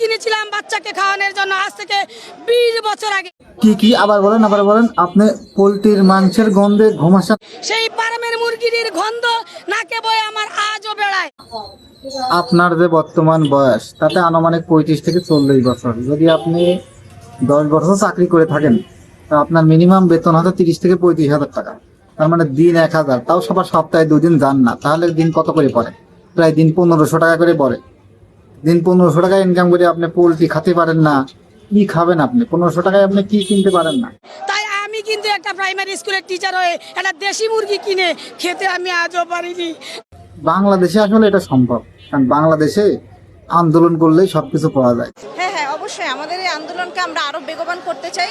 কিনেছিলাম বাচ্চাকে খাওয়ানোর জন্য। আজ থেকে বিশ বছর আগে। কি কি? আবার বলেন আবার বলেন। আপনি পোলট্রির মাংসের গন্ধে ঘুমাসা সেই ফার্মের মুরগির গন্ধ নাকে বয়ে আমার আজও বেড়ায়। আপনার যে বর্তমান বয়স তাতে আনুমানিক পঁয়ত্রিশ থেকে চল্লিশ বছর। যদি আপনি দশ বছর চাকরি করে থাকেন তা আপনার মিনিমাম বেতন হয়তো তিরিশ থেকে পঁয়ত্রিশ হাজার টাকা। তার মানে দিন এক হাজার। তাও সবার সপ্তাহে দুদিন যান না। তাহলে দিন কত করে পড়ে? প্রায় দিন পনেরোশো টাকা করে পড়ে। দিন পনেরোশো টাকা ইনকাম করে আপনি পোলট্রি খেতে পারেন না কি খাবেন আপনি? পনেরোশো টাকায় আপনি কি কিনতে পারেন না? তাই আমি কিন্তু একটা প্রাইমারি স্কুলের টিচার হয়ে একটা দেশি মুরগি কিনে খেতে আমি আজও পারিনি। বাংলাদেশে আসলে এটা সম্ভব কারণ বাংলাদেশে আন্দোলন করলেই সবকিছু পাওয়া যায়। হ্যাঁ হ্যাঁ অবশ্যই আমাদের এই আন্দোলনকে আমরা আরও বেগবান করতে চাই।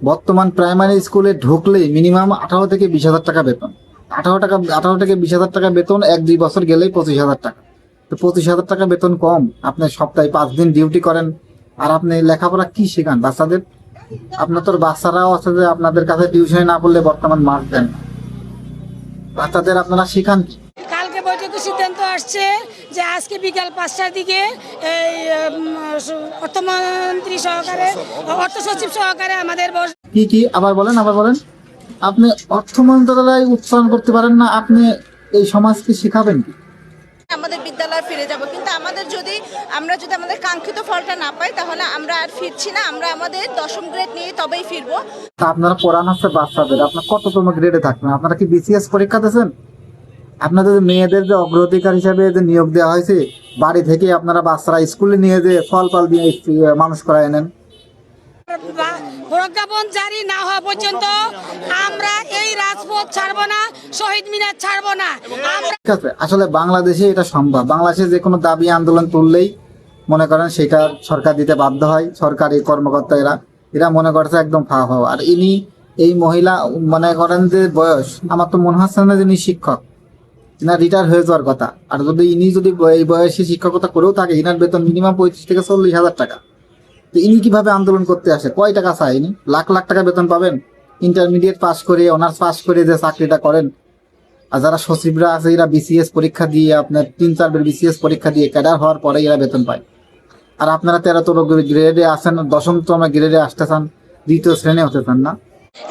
বর্তমান প্রাইমারি স্কুলে ঢুকলেই মিনিমাম আঠারো থেকে বিশ হাজার টাকা বেতন। আঠারো টাকা আঠারো থেকে বিশ হাজার টাকা বেতন এক দুই বছর গেলেই পঁচিশ হাজার টাকা। তো পঁচিশ হাজার টাকা বেতন কম। আপনি সপ্তাহে পাঁচ দিন ডিউটি করেন। আর আপনি লেখাপড়া কি শেখান বাচ্চাদের? আপনার তোর বাচ্চারাও আছে যে আপনাদের কাছে টিউশনে না পড়লে বর্তমান মার্ক দেন। বাচ্চাদের আপনারা শেখান কি? কালকে বৈঠকে সিদ্ধান্ত আসছে যে আজকে বিকাল পাঁচটার দিকে এই অর্থমন্ত্রী সহকারে অর্থ সচিব সহকারে আমাদের কি কি? আবার বলেন আবার বলেন। আপনি অর্থ মন্ত্রণালয় উচ্চারণ করতে পারেন না আপনি এই সমাজকে শেখাবেন কি? আমাদের বিদ্যালয়ে ফিরে যাব। কিন্তু আমাদের যদি আমরা যদি আমাদের কাঙ্ক্ষিত ফলটা না পাই তাহলে আমরা আর ফিরছি না। আমরা আমাদের দশম গ্রেড নিয়ে তবেই ফিরবো। আপনারা পড়ান হচ্ছে বাচ্চাদের। আপনার কততম গ্রেডে থাকবেন? আপনারা কি বিসিএস পরীক্ষা দিয়েছেন? আপনাদের মেয়েদের যে অগ্রাধিকার হিসাবে যে নিয়োগ দেওয়া হয়েছে বাড়ি থেকে আপনারা বাচ্চারা স্কুলে নিয়ে যে ফল ফল দিয়ে মানুষ করায় নেন। প্রজ্ঞাপন জারি না হওয়া পর্যন্ত আমরা এই আসলে বাংলাদেশে এটা সম্ভব। বাংলাদেশে যে কোনো দাবি আন্দোলন তুললেই মনে করেন সেটা সরকার দিতে বাধ্য হয়, সরকারি কর্মকর্তা এরা। এরা মনে করছে একদম ফাওয়া ফাওয়া আর ইনি এই মহিলা, মনে করেন যে বয়স, আমার তো মনে হচ্ছে না যে ইনি শিক্ষক। না রিটায়ার হয়ে যাওয়ার কথা। আর যদি ইনি যদি এই বয়সে শিক্ষকতা করেও থাকে, ইনার বেতন মিনিমাম পঁয়ত্রিশ থেকে চল্লিশ হাজার টাকা। তো ইনি কীভাবে আন্দোলন করতে আসে? কয় টাকা চায় ইনি? লাখ লাখ টাকা বেতন পাবেন? ইন্টারমিডিয়েট পাস করে অনার্স পাস করে যে চাকরিটা করেন। আর যারা সচিবরা আছে, এরা বিসিএস পরীক্ষা দিয়ে আপনার তিন চারবার বিসিএস পরীক্ষা দিয়ে ক্যাডার হওয়ার পরে এরা বেতন পায়। আর আপনারা তেরোতম গ্রেডে আসেন দশম দশমতম গ্রেডে আসতে চান, দ্বিতীয় শ্রেণি হতে চান না।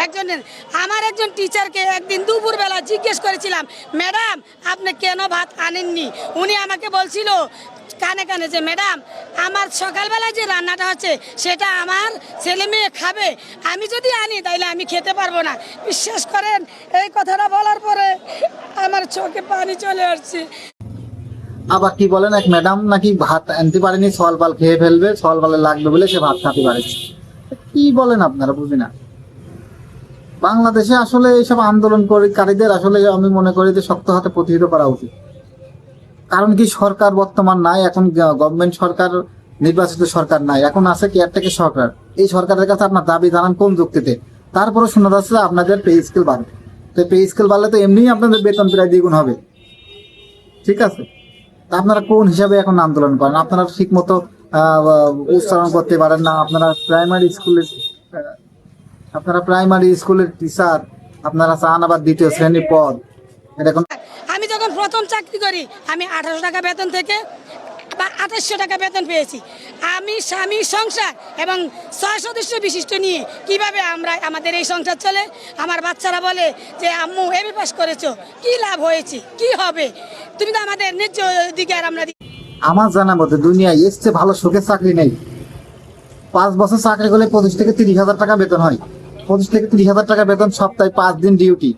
একজনের, আমার একজন টিচারকে একদিন দুপুরবেলা জিজ্ঞেস করেছিলাম, ম্যাডাম, আপনি কেন ভাত আনেননি? উনি আমাকে বলছিল কানে কানে যে, ম্যাডাম, আমার সকালবেলায় যে রান্নাটা হচ্ছে, সেটা আমার ছেলে মেয়ে খাবে। আমি যদি আনি, তাইলে আমি খেতে পারব না। বিশ্বাস করেন, এই কথাটা বলার পরে আমার চোখে পানি চলে আসছে। আবার কি বলেন, এক ম্যাডাম নাকি ভাত আনতে পারেনি সল পাল খেয়ে ফেলবে সল পালে লাগবে বলে সে ভাত খাতে পারে কি বলেন আপনারা, বুঝি না। বাংলাদেশে আসলে এইসব আন্দোলনকারীদের আসলে আমি মনে করি যে শক্ত হাতে প্রতিহত করা উচিত। কারণ কি সরকার বর্তমান নাই, এখন গভর্নমেন্ট সরকার, নির্বাচিত সরকার নাই, এখন আছে কেয়ারটেকের সরকার। এই সরকারের কাছে আপনার দাবি জানান কোন যুক্তিতে? তারপরে শোনা যাচ্ছে আপনাদের পে স্কেল বাড়বে। তো পে স্কেল বাড়লে তো এমনিই আপনাদের বেতন প্রায় দ্বিগুণ হবে। ঠিক আছে? আপনারা কোন হিসাবে এখন আন্দোলন করেন? আপনারা ঠিক মতো উচ্চারণ করতে পারেন না। আপনারা প্রাইমারি স্কুলের আপনারা প্রাইমারি স্কুলের টিচার আপনারা চান আবার দ্বিতীয় শ্রেণির পদ। এটা আমি যখন প্রথম চাকরি করি, আমি আঠারোশো টাকা বেতন থেকে বা আঠাশশো টাকা বেতন পেয়েছি। আমি স্বামী সংসার এবং ছয় সদস্য বিশিষ্ট নিয়ে কীভাবে আমরা, আমাদের এই সংসার চলে? আমার বাচ্চারা বলে যে, আম্মু এমএ পাস করেছ, কি লাভ হয়েছে? কি হবে? তুমি তো আমাদের ন্যায্য অধিকার আমরা আমার জানা মতে দুনিয়ায় এসছে ভালো সুখের চাকরি নেই। পাঁচ বছর চাকরি করলে পঁচিশ থেকে তিরিশ হাজার টাকা বেতন হয়। পঁচিশ থেকে তিরিশ হাজার টাকা বেতন সপ্তাহে পাঁচ দিন ডিউটি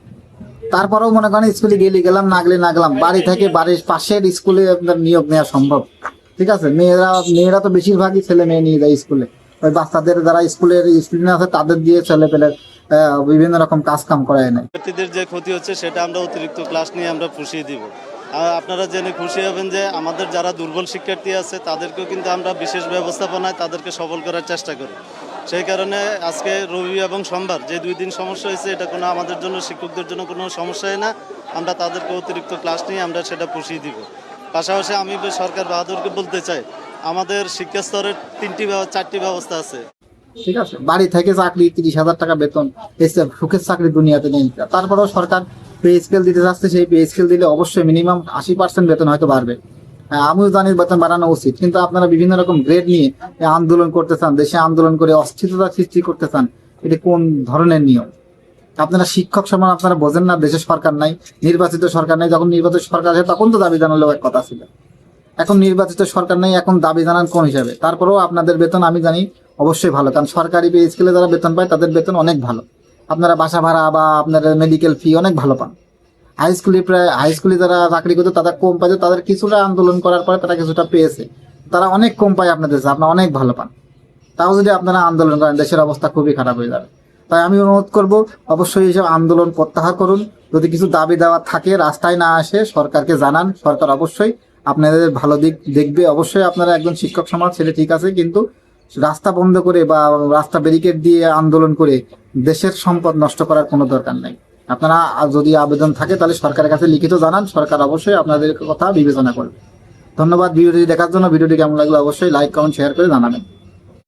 তারপরেও মনে করেন স্কুলে গেলে, গেলাম, না গেলে, না গেলাম। বাড়ি থেকে বাড়ির পাশের স্কুলে আপনার নিয়োগ নেওয়া সম্ভব। ঠিক আছে? মেয়েরা মেয়েরা তো বেশিরভাগই ছেলে মেয়ে নিয়ে যায় স্কুলে। ওই বাচ্চাদের যারা স্কুলের স্টুডেন্ট আছে, তাদের দিয়ে ছেলে পেলে বিভিন্ন রকম কাজ কাম করায় নেয়। শিক্ষার্থীদের যে ক্ষতি হচ্ছে, সেটা আমরা অতিরিক্ত ক্লাস নিয়ে আমরা পুষিয়ে দিব। আপনারা জেনে খুশি হবেন যে আমাদের যারা দুর্বল শিক্ষার্থী আছে, তাদেরকেও কিন্তু আমরা বিশেষ ব্যবস্থাপনায় তাদেরকে সবল করার চেষ্টা করি। সেই কারণে আজকে রবি এবং সোমবার যে দুই দিন সমস্যা হয়েছে, এটা কোনো আমাদের জন্য, শিক্ষকদের জন্য কোনো সমস্যাই না। আমরা তাদেরকে অতিরিক্ত ক্লাস নিয়ে আমরা সেটা পুষিয়ে দিব। পাশাপাশি আমি সরকার বাহাদুরকে বলতে চাই, আমাদের শিক্ষা স্তরের তিনটি চারটি ব্যবস্থা আছে। ঠিক আছে, বাড়ি থেকে চাকরি, তিরিশ হাজার টাকা বেতন, এসে সুখের চাকরি দুনিয়াতে নেই। তারপরেও সরকার পে স্কেল দিতে যাচ্ছে সেই পে স্কেল দিলে অবশ্যই মিনিমাম আশি পার্সেন্ট বেতন হয়তো বাড়বে। আমিও জানি বেতন বাড়ানো উচিত, কিন্তু আপনারা বিভিন্ন রকম গ্রেড নিয়ে আন্দোলন করতে চান দেশে আন্দোলন করে অস্থিরতা সৃষ্টি করতে চান এটি কোন ধরনের নিয়ম? আপনারা শিক্ষক সমান আপনারা বোঝেন না, দেশের সরকার নাই, নির্বাচিত সরকার নাই, যখন নির্বাচিত সরকার আছে তখন তো দাবি জানালেও এক কথা ছিল। এখন নির্বাচিত সরকার নেই, এখন দাবি জানান কোন হিসাবে? তারপরেও আপনাদের বেতন আমি জানি অবশ্যই ভালো, কারণ সরকারি পে স্কেলে যারা বেতন পায়, তাদের বেতন অনেক ভালো। আপনারা বাসা ভাড়া বা আপনাদের মেডিকেল ফি অনেক ভালো পান। হাই স্কুলে প্রায় হাই স্কুলে যারা চাকরি করতে তাদের কম পাইছে তাদের কিছুটা আন্দোলন করার পরে তারা কিছুটা পেয়েছে। তারা অনেক কম পায় আপনাদের আপনারা অনেক ভালো পান। তাও যদি আপনারা আন্দোলন করেন, দেশের অবস্থা খুবই খারাপ হয়ে যাবে। তাই আমি অনুরোধ করব, অবশ্যই এইসব আন্দোলন প্রত্যাহার করুন। যদি কিছু দাবি দেওয়া থাকে, রাস্তায় না আসে, সরকারকে জানান। সরকার অবশ্যই আপনাদের ভালো দিক দেখবে। অবশ্যই আপনারা একজন শিক্ষক সমাজ ছেলে ঠিক আছে। কিন্তু রাস্তা বন্ধ করে বা রাস্তা ব্যারিকেড দিয়ে আন্দোলন করে দেশের সম্পদ নষ্ট করার কোনো দরকার নাই। আপনারা যদি আবেদন থাকে তাহলে সরকারের কাছে লিখিত জানান, সরকার অবশ্যই আপনাদের কথা বিবেচনা করবে। ধন্যবাদ ভিডিওটি দেখার জন্য। ভিডিওটি কেমন লাগল অবশ্যই লাইক কমেন্ট শেয়ার করে জানাবেন।